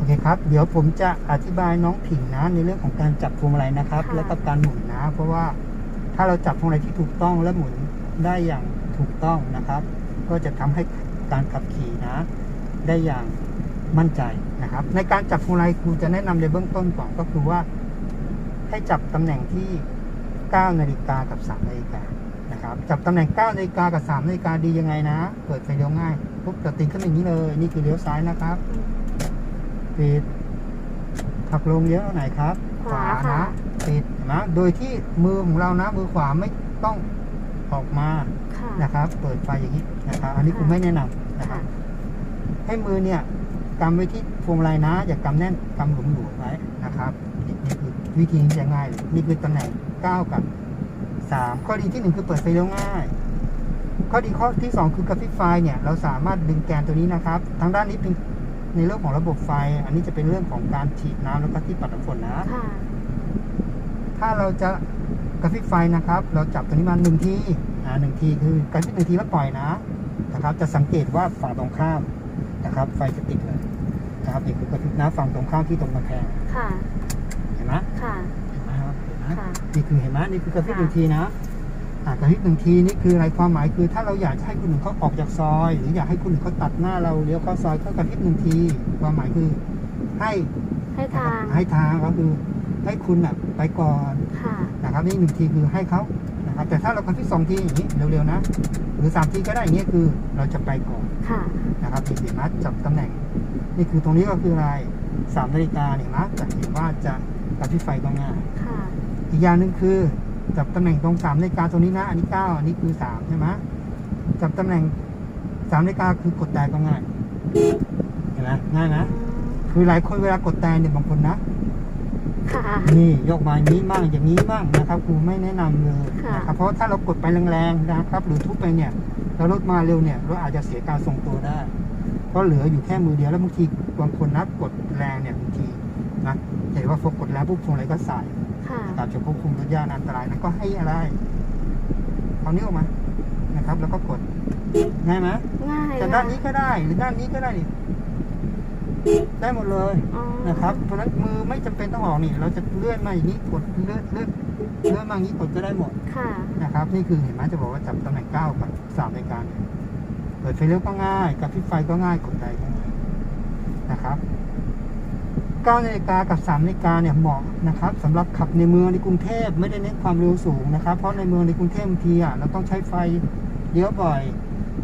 โอเคครับ เดี๋ยวผมจะอธิบายน้องผิงนะในเรื่องของการจับพวงมาลัยนะครับ ค่ะ แล้วก็การหมุนนะ เพราะว่าถ้าเราจับพวงมาลัยที่ถูกต้องและหมุนได้อย่างถูกต้องนะครับ ก็จะทำให้การขับขี่นะ ได้อย่างมั่นใจนะครับ ในการจับพวงมาลัยครูจะแนะนำในเบื้องต้นก่อนก็คือว่า ให้จับตำแหน่งที่ 9 นาฬิกากับ 3 นาฬิกานะครับ จับตำแหน่ง 9 นาฬิกากับ 3 นาฬิกาดียังไงนะ เปิดไฟเลี้ยวง่ายปุ๊บจะติดขึ้นอย่างนี้เลย นี่คือเลี้ยวซ้ายนะครับ ปิดขับลงเลี้ยวไหนครับ ขวาค่ะ นะปิดนะ โดยที่มือของเรานะ มือขวาไม่ต้องออกมาค่ะ นะครับ เปิดไฟอย่างนี้นะครับอันนี้ค่ะ คุณไม่แนะนำนะครับให้มือเนี่ยกำไว้ที่พวงมาลัยนะ อย่ากำแน่นกำหลวมๆไว้นะครับนี่นี่คือวิธีที่จะง่ายเลยนี่คือตำแหน่ง9กับ3ข้อดีที่1คือเปิดไฟเลี้ยวง่าย ข้อดีข้อที่2คือกระพริบไฟเนี่ยเราสามารถดึงแกนตัวนี้นะครับ ทางด้านนี้เป็น ในเรื่องของระบบไฟ อันนี้จะเป็นเรื่องของการฉีดน้ำแล้วก็ที่ปัดน้ำฝนนะค่ะถ้าเราจะกระพริบไฟนะครับ เราจับตัวนี้มาหนึ่งทีอ่าหนึ่งทีคือกระพริบหนึ่งทีแล้วปล่อยนะนะครับ จะสังเกตว่าฝั่งตรงข้ามนะครับ ไฟจะติดเลยนะครับนี่คือกระพริบน้ำฝั่งตรงข้ามที่ตรงกำแพงค่ะเห็นไหมค่ะเห็นไหมครับเห็นไหมค่ะนี่คือเห็นไหมนี่คือกระพริบค่ะหนึ่งทีนะอ่า กระพริบหนึ่งทีนี่คืออะไรความหมายคือ ถ้าเราอยากจะให้คนอื่นเขาออกจากซอย หรืออยากให้คนอื่นเขาตัดหน้าเราเลี้ยวเข้าซอยก็กระพริบหนึ่งที ความหมายคือให้ให้ทางให้ทางก็คือให้คุณน่ะไปก่อนค่ะนะครับนี่หนึ่งทีคือให้เขานะครับแต่ถ้าเรากระพริบสองทีอย่างนี้เร็วๆนะ หรือสามทีก็ได้อย่างนี้คือเราจะไปก่อนค่ะนะครับนี่เห็นไหมจับตำแหน่ง นี่คือตรงนี้ก็คืออะไรสามนาฬิกาเนี่ยนะจะเห็นว่าจะกระพริบไฟก็ง่ายค่ะอีกอย่างหนึ่งคือ จับตำแหน่งตรงสามนาฬิกาตรงนี้นะ อันนี้เก้าอันนี้คือสามใช่ไหมจับตำแหน่งสามนาฬิกาคือกดแต่ก็ง่ายเห็นไหมง่ายนะคือหลายคนเวลากดแต่เนี่ยบางคนนะค่ะนี่ยกมาอย่างนี้บ้างอย่างนี้บ้างนะครับครูไม่แนะนำเลยค่ะนะครับเพราะถ้าเรากดไปแรงๆนะครับ หรือทุบไปเนี่ยแล้วรถมาเร็วเนี่ยรถอาจจะเสียการทรงตัวได้เพราะเหลืออยู่แค่มือเดียวแล้วบางทีบางคนนะกดแรงเนี่ยบางทีนะเห็นว่าพอกดแรงปุ๊บพวงอะไรก็สาย ค่ะนะครับจะควบคุมรถยากอันตรายนั้นก็ให้อะไรเอานิ้วออกมานะครับ แล้วก็กดง่ายไหมง่ายแต่ด้านนี้ก็ได้หรือด้านนี้ก็ได้นี่ได้หมดเลยอ๋อนะครับ เพราะฉะนั้นมือไม่จำเป็นต้องออกนี่ เราจะเลื่อนมาอย่างนี้กดเลื่อนเลื่อนเลื่อนมาอย่างนี้กดก็ได้หมดค่ะนะครับ นี่คือเห็นไหมจะบอกว่าจับตำแหน่งเก้ากับสามในการเนี่ยเปิดไฟเลี้ยวก็ง่ายกับพริบไฟก็ง่ายกดใจก็ง่ายนะครับ เก้านาฬิกากับสามนาฬิกาเนี่ยเหมาะนะครับสำหรับขับในเมืองในกรุงเทพไม่ได้เน้นความเร็วสูงนะครับ เพราะในเมืองในกรุงเทพบางทีอะเราต้องใช้ไฟเลี้ยวบ่อย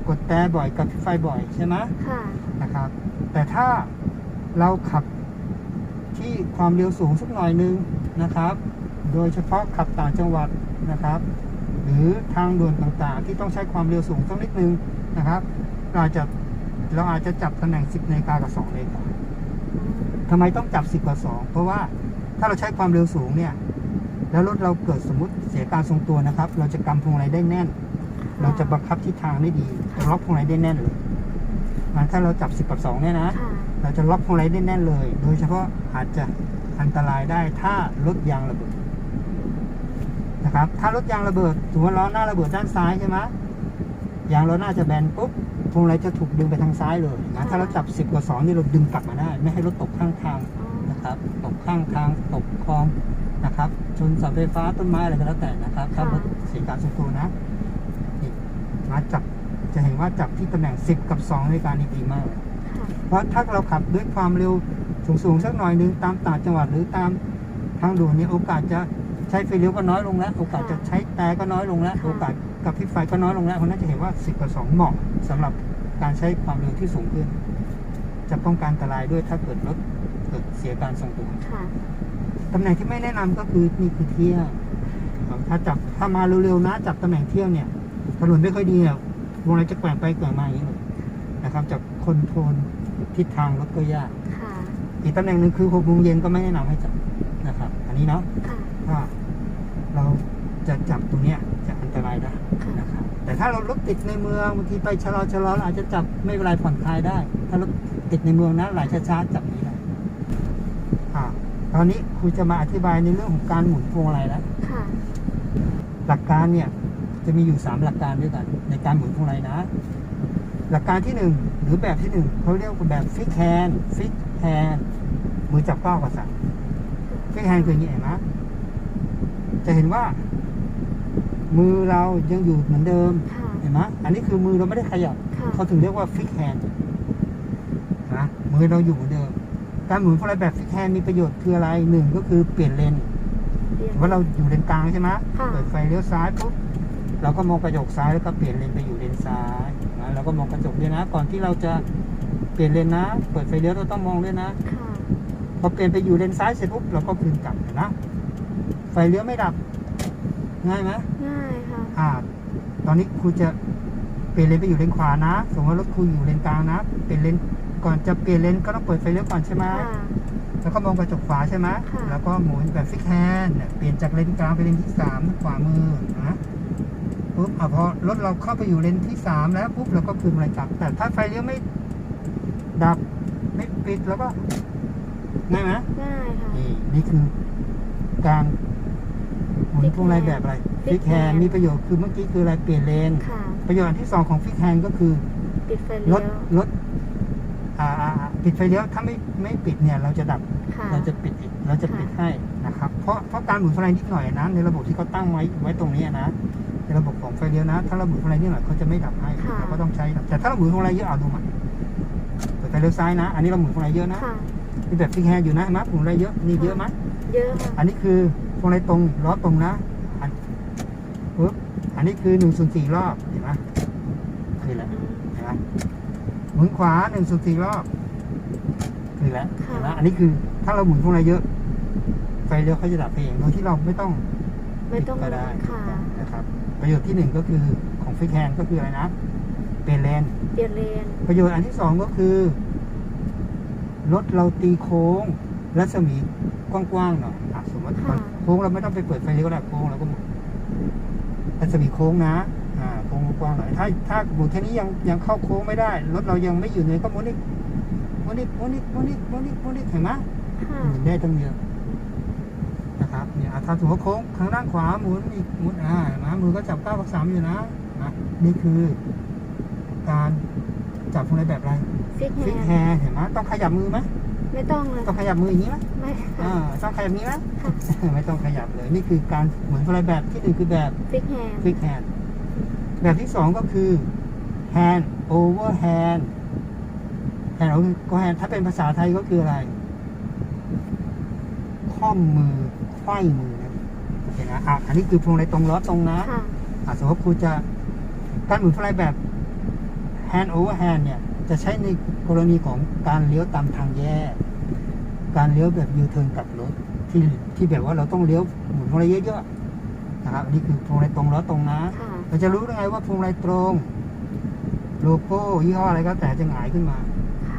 กดแต่บ่อยกับพริบไฟบ่อยใช่ไหมค่ะ นะครับ แต่ถ้าเราขับที่ความเร็วสูงสักหน่อยนึงนะครับ โดยเฉพาะขับต่างจังหวัดนะครับ หรือทางด่วนต่างๆ ที่ต้องใช้ความเร็วสูงสักนิดนึงนะครับ เราอาจจะเราอาจจะจับตำแหน่ง 10นาฬิกากับ2นาฬิกา ทำไมต้องจับ 10กับ2เพราะว่าถ้าเราใช้ความเร็วสูงเนี่ย แล้วรถเราเกิดสมมติเสียการทรงตัวนะครับ เราจะกำพวงมาลัยได้แน่น เราจะบังคับทิศทางได้ดีล็อกพวงมาลัยได้แน่นเลยงั้นถ้าเราจับ 10กับ2เนี่ยนะค่ะเราจะล็อกพวงมาลัยได้แน่นเลย โดยเฉพาะอาจจะอันตรายได้ถ้ารถยางระเบิดนะครับ ถ้ารถยางระเบิดถือว่าล้อหน้าระเบิดด้านซ้ายใช่ไหมยางล้อหน้าจะแบนปุ๊บพ วงมาลัยจะถูกดึงไปทางซ้ายเลยนะถ้าเราจับ 10 กว่า 2 นี่เราดึงกลับมาได้ ไม่ให้รถตกข้างทางอ๋อนะครับตกข้างทางตกคลองนะครับชนเสาไฟฟ้าต้นไม้อะไรก็แล้วแต่นะครับถ้ารถเสียการทรงตัวนะนี่มาจับจะเห็นว่าจับที่ตำแหน่ง 10 กับ 2 ในการนี้ดีมากค่ะเพราะถ้าเราขับด้วยความเร็วสูงๆสักหน่อยหนึงตามต่างจังหวัดหรือตามทางด่วนเนี่ยโอกาสจะใช้ไฟเลี้ยวก็น้อยลงแล้ว โอกาสจะใช้แต่ก็น้อยลงแล้ว โอกาส กับพริบไฟก็น้อยลงแล้วเพราะน่าจะเห็นว่า 10กับ2เหมาะสำหรับการใช้ความเร็วที่สูงขึ้น จะป้องกันอันตรายด้วยถ้าเกิดรถเกิดเสียการทรงตัวค่ะตำแหน่งที่ไม่แนะนำก็คือนี่คือเที่ยวครับถ้าจับถ้ามาเร็วๆนะจับตำแหน่งเที่ยวเนี่ยถนนไม่ค่อยดีเนี่ยวงอะไรจะแกว่งไปแกว่งมาอย่างนี้เลยนะครับจะคอนโทรลทิศทางรถก็ยากค่ะอีกตำแหน่งหนึ่งคือหกโมงเย็นก็ไม่แนะนำให้จับนะครับ อันนี้เนาะค่ะถ้าเราจะจับตรงเนี้ย แต่ถ้าเรารถติดในเมืองบางทีไปชะลอชะลอเราอาจจะจับไม่เป็นไรผ่อนคลายได้ ถ้ารถติดในเมืองนะไหลช้าๆจับนี้ได้อ่าตอนนี้ครูจะมาอธิบายในเรื่องของการหมุนพวงมาลัยแล้วค่ะ หลักการเนี่ยจะมีอยู่ 3 หลักการด้วยกัน ในการหมุนพวงมาลัยนะ หลักการที่ 1 หรือแบบที่1เขาเรียกว่าแบบฟิกแฮนฟิกแฮนจับก้าวกับสั่งฟิกแฮนด์คืออย่างนี้เห็นไหมจะเห็นว่า มือเรายังอยู่เหมือนเดิม ค่ะ เห็นไหมอันนี้คือมือเราไม่ได้ขยับ ค่ะ เขาถึงเรียกว่าฟิกแฮนด์นะมือเราอยู่เหมือนเดิม การหมุนพวงมาลัยแบบฟิกแฮนด์มีประโยชน์คืออะไรหนึ่งก็คือเปลี่ยนเลนเรียน ว่าเราอยู่เลนกลางใช่ไหมค่ะ เปิดไฟเลี้ยวซ้ายปุ๊บเราก็มองกระจกซ้ายแล้วก็เปลี่ยนเลนไปอยู่เลนซ้ายนะเราก็มองกระจกด้วยนะ ก่อนที่เราจะเปลี่ยนเลนนะ เปิดไฟเลี้ยวเราต้องมองด้วยนะ ค่ะ พอเปลี่ยนไปอยู่เลนซ้ายเสร็จปุ๊บเราก็คืนกลับเห็นนะ ไฟเลี้ยวไม่ดับ ง่ายไหมง่ายค่ะ อ่า ตอนนี้ครูจะเปลี่ยนเลนไปอยู่เลนขวานะ สมมติว่ารถครูอยู่เลนกลางนะ เปลี่ยนเลนก่อนจะเปลี่ยนเลนก็ต้องเปิดไฟเลี้ยวก่อนใช่ไหมค่ะแล้วก็มองกระจกขวาใช่ไหมค่ะแล้วก็หมุนแบบฟิกแฮนด์เนี่ยเปลี่ยนจากเลนกลางไปเลนที่สามขวามือนะปุ๊บอะพอรถเราเข้าไปอยู่เลนที่สามแล้วปุ๊บเราก็คืนอะไรกลับ แต่ถ้าไฟเลี้ยวไม่ดับไม่ปิดแล้วก็ง่ายไหมง่ายค่ะนี่นี่คือการ หมุนพวงมาลัยแบบอะไร Fix ฟิกแฮน hand มีประโยชน์คือเมื่อกี้คืออะไรเปลี่ยนเลนค่ะประโยชน์อันที่สองของฟิกแฮนก็คือปิดไฟรเลี้ยถวรถอ่าอ่าอ่าปิดไฟเลี้ยวถ้าไม่ไม่ปิดเนี่ยเราจะดับ ค่ะ เราจะปิดอีกเราจะปิดให้นะครับ เพราะเพราะการหมุนไฟนิดหน่อยนะ ในระบบที่เขาตั้งไว้ไว้ตรงนี้นะ ในระบบของไฟเลี้ยวนะ ถ้าเราหมุนไฟนิดหน่อยเขาจะไม่ดับให้ค่ะ เราก็ต้องใช้ดับแต่ถ้าเราหมุนไฟเยอะเอาดูมาเปิดไฟเลี้ยวซ้ายนะ อันนี้เราหมุนไฟเยอะนะค่ะนี่แบบฟิกแฮนอยู่นะเห็นไหมหมุนไฟเยอะนี่เยอะไหมเยอะค่ะอันนี้คือ พวงมาลัยตรงล้อตรงนะอันปึ๊บอันนี้คือหนึ่งส่วนสี่รอบเห็นไหมคือแล้วอืมเห็นไหมหมุนขวาหนึ่งส่วนสี่รอบคือแล้วค่ะเห็นไหมอันนี้คือถ้าเราหมุนพวงมาลัยเยอะ ไฟเลี้ยวเขาจะดับเองโดยที่เราไม่ต้องไม่ต้องปิดก็ได้ค่ะนะครับ ประโยชน์ที่หนึ่งก็คือของฟิกแฮนก็คืออะไรนะเปลี่ยนเลนเปลี่ยนเลนประโยชน์อันที่สองก็คือรถเราตีโค้งรัศมีกว้างๆหน่อย อะสมมติมันโค้งเราไม่ต้องไปเปิดไฟเลี้ยวก็ได้โค้งเราก็หมุนรัศมีโค้งนะ อ่าโค้งกว้างๆหน่อยถ้าถ้าหมุนแค่นี้ยังยังเข้าโค้งไม่ได้รถเรายังไม่อยู่ในก็หมุนอีกหมุนอีกหมุนอีกหมุนอีกหมุนอีกหมุนอีกเห็นไหมค่ะ หมุนได้ตั้งเยอะนะครับเนี่ยอะถ้าถือว่าโค้งทางด้านขวาหมุนอีกหมุนอ่าเห็นไหมมือก็จับเก้ากับสามอยู่นะนะนี่คือ การจับพวงมาลัยแบบอะไร ฟิกแฮฟิกนแฮร์เห็นไหมต้องขยับมือไหม ไม่ต้องเลยต้องขยับมืออย่างนี้ไหมไม่อ่าต้องขยับนี้ไหมค่ะไม่ต้องขยับเลย นี่คือการหมุนพวงมาลัยแบบที่หนึ่งคือแบบฟิกแฮนฟิกแฮนด์แบบที่สองก็คือ hand over hand hand over hand ถ้าเป็นภาษาไทยก็คืออะไรค่อมมือไขว้มือนะโอเคนะอะอันนี้คือพวงมาลัยตรงล้อตรงนะค่ะอะสมมติครูจะการหมุนพวงมาลัยแบบ hand over hand เนี่ย จะใช้ในกรณีของการเลี้ยวตามทางแยก การเลี้ยวแบบยูเทิร์นกลับรถที่ที่แบบว่าเราต้องเลี้ยวหมุนพวงมาลัยเยอะๆนะครับอันนี้คือพวงมาลัยตรงล้อตรงนะค่ะเราจะรู้ได้ไงว่าพวงมาลัยตรง โลโก้ยี่ห้ออะไรก็แต่จะหงายขึ้นมาค่ะ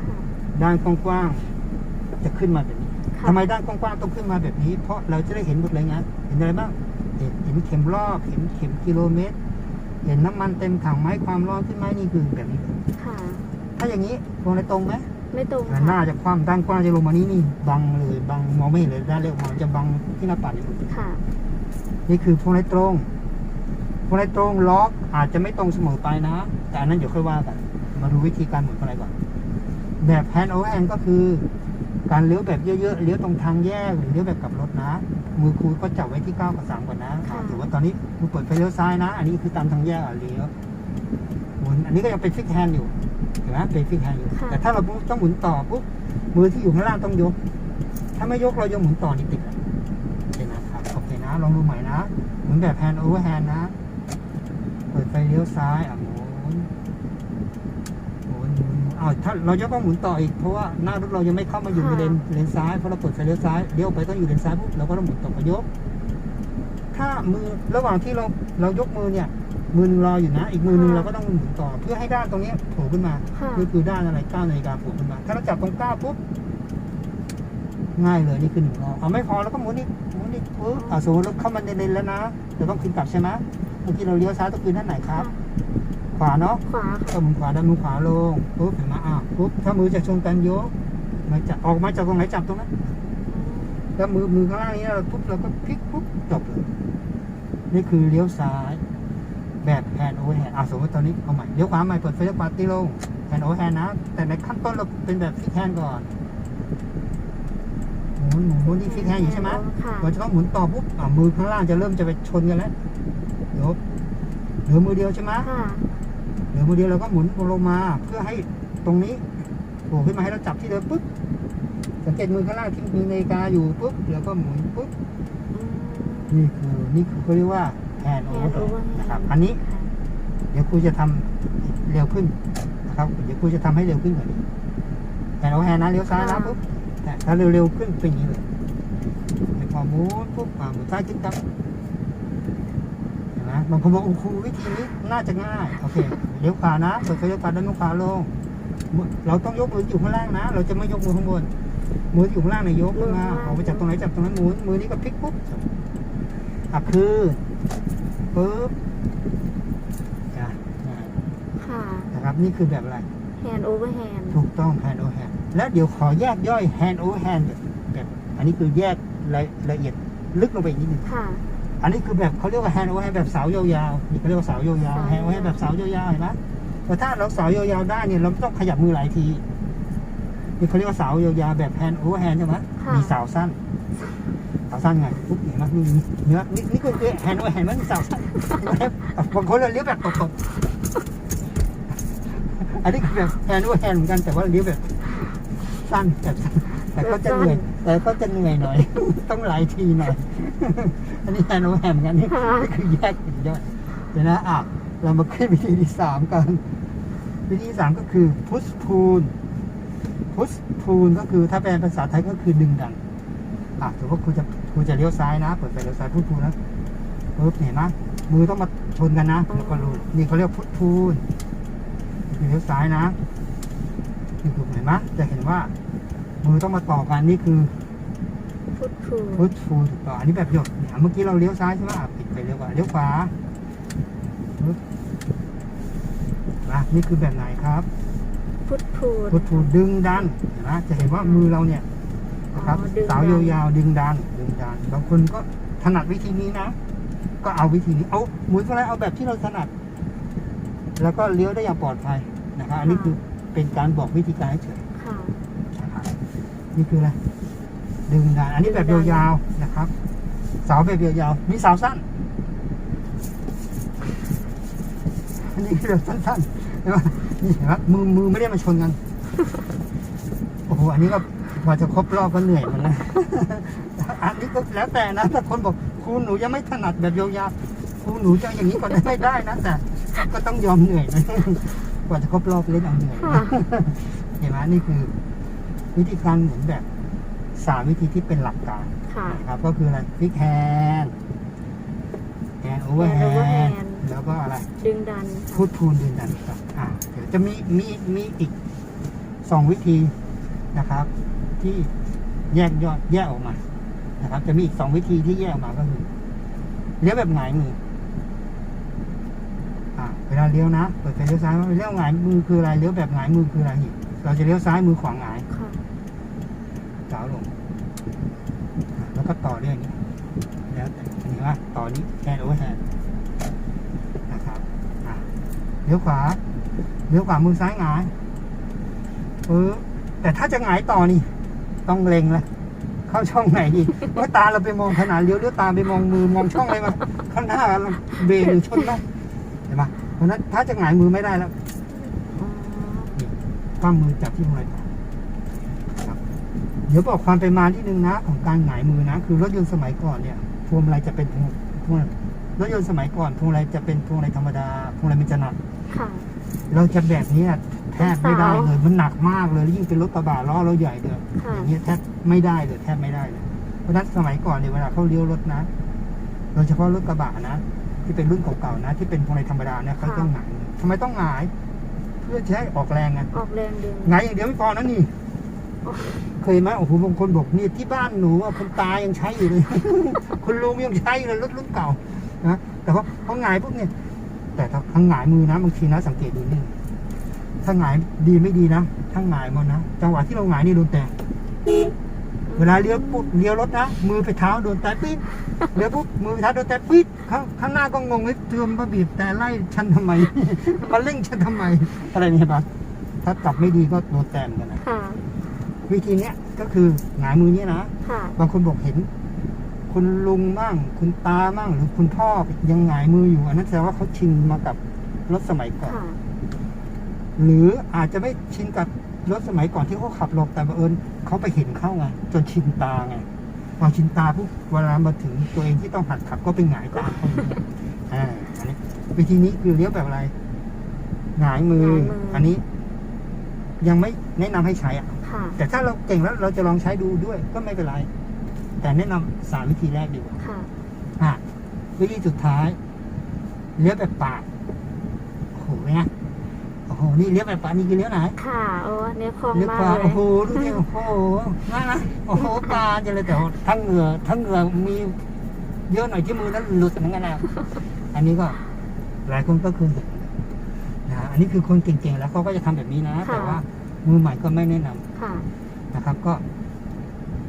ด้านกว้างๆจะขึ้นมาแบบนี้ค่ะทำไมด้านกว้างๆต้องขึ้นมาแบบนี้ เพราะเราจะได้เห็นหมดเลยไงเห็นอะไรบ้างเห็นเห็นเข็มรอบเห็นเข็มกิโลเมตร เห็นน้ำมันเต็มถังไหมความร้อนขึ้นไหมนี่คือแบบนี้ค่ะถ้า อย่างนี้พวงมาลัยตรงไหมไม่ตรงหน้าค่ะจะคว่ำด้านกว้างจะลงมานี่นี่บังเลยบังมองไม่เห็นเลยด้านเร็วมันจะบังที่หน้าปัดนี่ค่ะนี่คือพวงมาลัยตรงพวงมาลัยตรงล็อกอาจจะไม่ตรงเสมอไปนะ แต่อันนั้นเดี๋ยวค่อยว่ากันมาดูวิธีการหมุนพวงมาลัยก่อน แบบแฮนด์โอเวอร์แฮนด์ก็คือ การเลี้ยวแบบเยอะๆเลี้ยวตรงทางแยกหรือเลี้ยวแบบกลับรถนะ มือครูก็จับไว้ที่9กับ3ก่อนนะค่ะถือว่าตอนนี้ครูเปิดไฟเลี้ยวซ้ายนะ อันนี้คือตามทางแยกอะเลี้ยวหมุนอันนี้ก็ยังเป็นฟิกแฮนด์อยู่เห็นไหมเป็นฟิกแฮนด์อยู่แต่ถ้าเราต้องหมุนต่อปุ๊บมือที่อยู่ข้างล่างต้องยก ถ้าไม่ยกเรายังหมุนต่อนี่ติดอะโอเคนะครับโอเคนะลองดูใหม่นะหมุนแบบแฮนด์โอเวอร์แฮนด์นะเปิดไฟเลี้ยวซ้ายอะหมุนหมุนหมุนหมุนอ้าวถ้าเราจะต้องหมุนต่ออีกเพราะว่าหน้ารถเรายังไม่เข้ามาอยู่ในเลนเลนซ้ายเพราะเราเปิดไฟเลี้ยวซ้ายเลี้ยวไปต้องอยู่เลนซ้ายปุ๊บเราก็ต้องหมุนต่อไปยก ถ้ามือระหว่างที่เราเรายกมือเนี่ย มือหนึงรออยู่นะ อีกมือหนึงเราก็ต้องหมุนต่อเพื่อให้ด้านตรงเนี้ยโผล่ขึ้นมาค่ะ นี่คือด้านอะไรก้าวนาฬิกาโผล่ขึ้นมา ถ้าเราจับตรงก้าวปุ๊บง่ายเลยนี่คือหนึ่งรอบเอาไม่พอแล้วก็หมุนอีกหมุนอีกปุ๊บอ่าสมมติรถเข้ามาในเลนแล้วนะจะต้องคืนกลับใช่ไหมเมื่อกี้เราเลี้ยวซ้ายต้องคืนด้านไหนครับ ขวาเนาะ ขวาค่ะก็หมุนขวาดันมือขวาลงปุ๊บเห็นไหมอะปุ๊บถ้ามือจะชนกันยกมาจับออกมาจากตรงไหนจับตรงนั้นแล้วมือมือข้างล่างนี้เราปุ๊บเราก็พลิกปุ๊บจบเลยนี่คือเลี้ยวซ้าย แบบแฮนด์โอเวอร์แฮนด์อะสมมติตอนนี้เอาใหม่เลี้ยวขวาใหม่เปิดไฟเลี้ยวขวาตีลงแฮนด์โอเวอร์แฮนด์นะ แต่ในขั้นต้นเราเป็นแบบฟิกแฮนด์ก่อนมุนหมุนหมุนที่ฟิกแฮนด์อยู่ใช่ไหมค่ะพอจะเขาหมุนต่อปุ๊บอะมือข้างล่างจะเริ่มจะไปชนกันแล้วเดี๋ยวเหลือมือเดียวใช่ไหมค่ะเหลือมือเดียวเราก็หมุนลงมาเพื่อให้ตรงนี้โผล่ขึ้นมาให้เราจับที่เดิมปุ๊บสังเกตมือข้างล่างที่มีนาฬิกาอยู่ปุ๊บแล้วก็หมุนปุ๊บอืมนี่คือนี่คือเขาเรียกว่า แฮนด์โอแฮเวอนร์ด์โอเวอร์นะครับ อันนี้ เดี๋ยวครูจะทำเร็วขึ้นนะครับ เดี๋ยวครูจะทำให้เร็วขึ้นกว่านี้แฮนด์โอเวอร์แฮนด์นะเลี้ยวซ้ายนะปุ๊บแต่ถ้าเร็วๆขึ้นเป็นอย่างนี้เลยในพอหมุนปุ๊บอ่าหมุนซ้ายขึ้นครับเห็นไหมบางคนบอกโอ้ครูวิธีนี้น่าจะง่าย โอเค เลี้ยวขวานะเปิดไฟเลี้ยวขวาดันมือขวาลงมือเราต้องยกมืออยู่ข้างล่างนะ เราจะไม่ยกมือข้างบน มือที่อยู่ข้างล่างเนี่ยยกขึ้นมาออกไปจากตรงไหนจับตรงนั้นหมุน มือนี้ก็พลิกปุ๊บอะคือ ปุ๊บอะอะค่ะ นะครับนี่คือแบบอะไรแฮนด์โอเวอร์แฮนด์ถูกต้อง hand over hand แล้วเดี๋ยวขอแยกย่อย hand over hand แบบแบบอันนี้คือแยกรายละเอียดลึกลงไปอีกนิดนึงค่ะ อันนี้คือแบบเขาเรียกว่า hand over hand แบบเสายาวๆนี่เขาเรียกว่าเสายาวๆเสา hand over hand แบบเสายาวๆเห็นไหมแต่ถ้าเราเสายาวๆได้เนี่ยเราไม่ต้องขยับมือหลายทีนี่เขาเรียกว่าเสายาวๆแบบ hand over hand ใช่ไหมค่ะมีเสาสั้นเสาวสั้นไงปุ๊บเห็นไหมนี่เนื้อนี่นี่ก็คือ hand over hand มันสาวสั้นบางคนเราเลี้ยวแบบตบๆอันนี้คือแบบแฮนด์ด้วแฮนด์เหมือนกันแต่ว่าเลี้ยวแบบสั้นแบบแต่ก็จะเหนื่อยแต่ก็จะเหนื่อยหน่อย ต้องหลายทีหน่อย อันนี้แฮนด์ด้วแฮนด์เหมือนกันนี่นี่คือแยกกันย่อยเดี๋ยวนะอะเรามาขึ้นวิธีที่สามกัน วิธีที่สามก็คือ push pull push pull ก็คือถ้าแปลเป็นภาษาไทยก็คือดึงดัน อะถือว่าครูจะครูจะเลี้ยวซ้ายนะ เปิดไฟเลี้ยวซ้าย push pull นะปุ๊บเห็นไหมมือต้องมาชนกันนะแล้วก็รู้นี่เขาเรียก push pull นี่คือเลี้ยวซ้ายนะนี่คือเห็นไหมจะเห็นว่า มือต้องมาต่อกันนี่คือฟุตฟูพุทฟูถูกต้องอันนี้แบบหยดเนี่ยเมื่อกี้เราเลี้ยวซ้ายใช่ไหมอะปิดไปเลี้ยวขวาเลี้ยวขวาปึ๊บนะนี่คือแบบไหนครับฟุตฟูพุทฟูดึงดันเห็นไหมจะเห็นว่ามือเราเนี่ย นะครับอ๋อดึงดันสาวยาวๆดึงดันดึงดันบางคนก็ถนัดวิธีนี้นะ ก็เอาวิธีนี้เอาหมุนอะไรเอาแบบที่เราถนัด แล้วก็เลี้ยวได้อย่างปลอดภัยนะครับอันนี้คือเป็นการบอกวิธีการเฉยค่ะนะครับนี่คืออะไรดึงดันอันนี้แบบดึงดันยาวๆนะครับ เสาแบบยาวๆมีเสาสั้นอันนี้คือแบบสั้นๆเห็นไหมนี่เห็นไหมมือมือไม่ได้มาชนกันโอ้โหอันนี้ก็ก ว่าจะครบรอบก็เหนื่อยเหมือนกันอันนี้ก็แล้วแต่นะถ้าคนบอกครูหนูยังไม่ถนัดแบบยาวๆครูหนูจะอย่างนี้ก่อนไม่ได้นะแต่ก็ต้องยอมเหนื่อยนะกว่าจะครบรอบเล่นเอาเหนื่อยค่ะเห็นไหมนี่คือ วิธีการหมุนแบบสามวิธีที่เป็นหลักการค่ะนะครับก็คืออะไรฟิกแฮนด์แฮนด์โอเวอร์ hand แฮ over น hand ด์แล้วก็อะไร ดึงดันพูค่ะดพูนดึงดันครับอ่าเดี๋ยวจะมีมีมีอีกสองวิธีนะครับ ที่แยกยอดแยกออกมา นะครับ จะมีอีกสองวิธีที่แยกออกมาก็คือเลี้ยวแบบหงายมืออ่าเวลาเลี้ยวนะเปิดไฟเลี้ยวซ้ายว่าเลี้ยวหงายมือคืออะไรเลี้ยวแบบหงายมือคืออะไรนี่เราจะเลี้ยวซ้ายมือขวาหงายค่ะสาวลงอะแล้วก็ต่อเรื่องนี้แล้วแต่อันนี้ว่าต่อนี้แฮนด์โอเวอร์แฮนด์นะครับอะเลี้ยวขวาเลี้ยวขวามือซ้ายหงายเออแต่ถ้าจะหงายต่อนี่ ต้องเล็งละเข้าช่องไหนดีเมื่อตาเราไปมองขนาดเลี้ยวเลี้ยวตามไปมองมือมองช่องอะไรมาข้างหน้าเราเบรกหรือชนไหมเห็นไหมเพราะฉะนั้นถ้าจะหงายมือไม่ได้แล้วอ๋อปั้มมือจับที่พวงมาลัยก่อนครับเดี๋ยวบอกความเป็นมาที่หนึ่งนะ ของการหงายมือนะ คือรถยนต์สมัยก่อนเนี่ยพวงมาลัยจะเป็นพวงพวงรถยนต์สมัยก่อนพวงมาลัยจะเป็นพวงมาลัยธรรมดาพวงมาลัยมันจะหนักค่ะเราจะแบบเนี้ย แทบไม่ได้เลยมันหนักมากเลยแล้วยิ่งเป็นรถกระบะล้อเราใหญ่เลยค่ะอย่างเงี้ยแทบไม่ได้เลยแทบไม่ได้เลยเพราะฉะนั้นสมัยก่อนเนี่ยเวลาเขาเลี้ยวรถนะโดยเฉพาะรถกระบะนะ ที่เป็นรุ่นเก่าๆนะ ที่เป็นพวงมาลัยธรรมดาเนี่ยเขาต้องหงายมือทำไมต้องหงาย เพื่อจะให้ออกแรงไงออกแรงดึงหงายอย่างเดียวไม่พอนะนี่อ๋อเคยไหมโอ้โหบางคนบอกนี่ที่บ้านหนูอะคุณตายังใช้อยู่เลยคุณลุงยังใช้อยู่เลยรถรุ่นเก่านะแต่ว่าพอหงายปุ๊บเนี่ยแต่ถ้าทางหงายมือนะบางทีนะสังเกตดูนี่ ถ้าหงายดีไม่ดีนะ ถ้าหงายมันนะ จังหวะที่เราหงายนี่โดนแต่เวลาเลี้ยวปุ๊บเลี้ยวรถนะ มือไปเท้าโดนแต่ปี๊ดเลี้ยวปุ๊บมือไปเท้าโดนแต่ปี๊ดข้างข้างหน้าก็งงเลยเตือนมาบีบแต่ไล่ฉันทำไม มาเร่งฉันทำไม อะไรเนี่ยปะถ้าจับไม่ดีก็โดนแต้มอนกันนะค่ะวิธีเนี้ยก็คือหงายมือเนี่ยนะค่ะบางคนบอกเห็นคุณลุงมั่งคุณตามั่งหรือคุณพ่อยังหงายมืออยู่อันนั้นแสดงว่าเขาชินมากับรถสมัยก่อนค่ะ หรืออาจจะไม่ชินกับรถสมัยก่อนที่เขาขับหลบแต่บังเอิญเขาไปเห็นเข้าไงจนชินตาไงพอชินตาปุ๊บเวลามาถึงตัวเองที่ต้องหัดขับก็เป็นหงายตามเขาอย่างเงี้ยอ่าอันนี้วิธีนี้คือเลี้ยวแบบอะไรหงายมือหงายมืออัอันนี้ ยังไม่แนะนำให้ใช้อะค่ะแต่ถ้าเราเก่งแล้วเราจะลองใช้ดูด้วยก็ไม่เป็นไร แต่แนะนำสามวิธีแรกดีกว่าค่ะอะวิธีสุดท้ายเลี้ยวแบบปากโอ้โหเนี่ย โอ้โหนี่เลี้ยวแบบปากนี่คือเลี้ยวไหนค่ะโอ้เนื้อคล่องเลี้ยวมาขวากเลโอ้ยโหดูดิโอ้โหนั่นนะโอ้โหปลาจะเลยแต่ว่าทั้งเหงื่อทั้งเหงื่อมีเยอะหน่อยที่มือนั้นหลุดเหมือนกันนะอันนี้ก็หลายคนก็คือเห็นนะอันนี้คือคนเก่งๆแล้วเขาก็จะทำแบบนี้นะ แต่ว่ามือใหม่ก็ไม่แนะนำ ค่ะ นะครับก็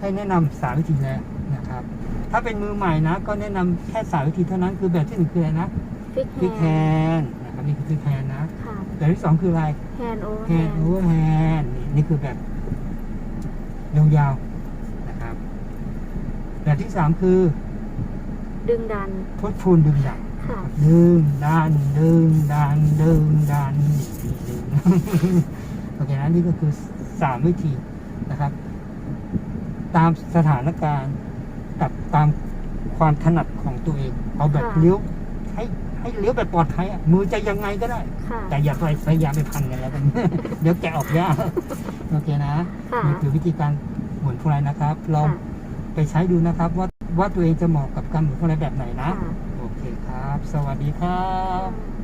ให้แนะนำสามวิธีแรกนะครับ ถ้าเป็นมือใหม่นะ ก็แนะนำแค่สามวิธีเท่านั้นคือแบบที่หนึ่งคืออะไรนะพลิกพลิกแฮแฮนด์นด์นะครับนี่คือพลิกแฮนด์นะค่ะ แบบที่สองคืออะไรแฮนด์โอเวอร์แฮแฮนนด์ด์โอเวอร์แฮนด์นี่คือแบบยาวๆนะครับ แบบที่สามคือดึงดันพุทพูนดึงดันค่ะดึงดันดึงดันดึงดันดึงโอเคนะนี่ก็คือสามวิธีนะครับ ตามสถานการณ์กับตามความถนัดของตัวเอง เอาแบบค่ะเลี้ยวให้ ให้เลี้ยวแบบปลอดภัยอะมือจะยังไงก็ได้ ค่ะ แต่อย่าไปพยายามไปพันกันแล้วกัน เดี๋ยวแกะออกยากโอเคนะค่ะ นี่คือวิธีการหมุนพวงมาลัยนะครับ ลองค่ะไปใช้ดูนะครับว่าว่าตัวเองจะเหมาะกับการหมุนพวงมาลัยแบบไหนนะ ค่ะ โอเคครับ สวัสดีครับ ค่ะ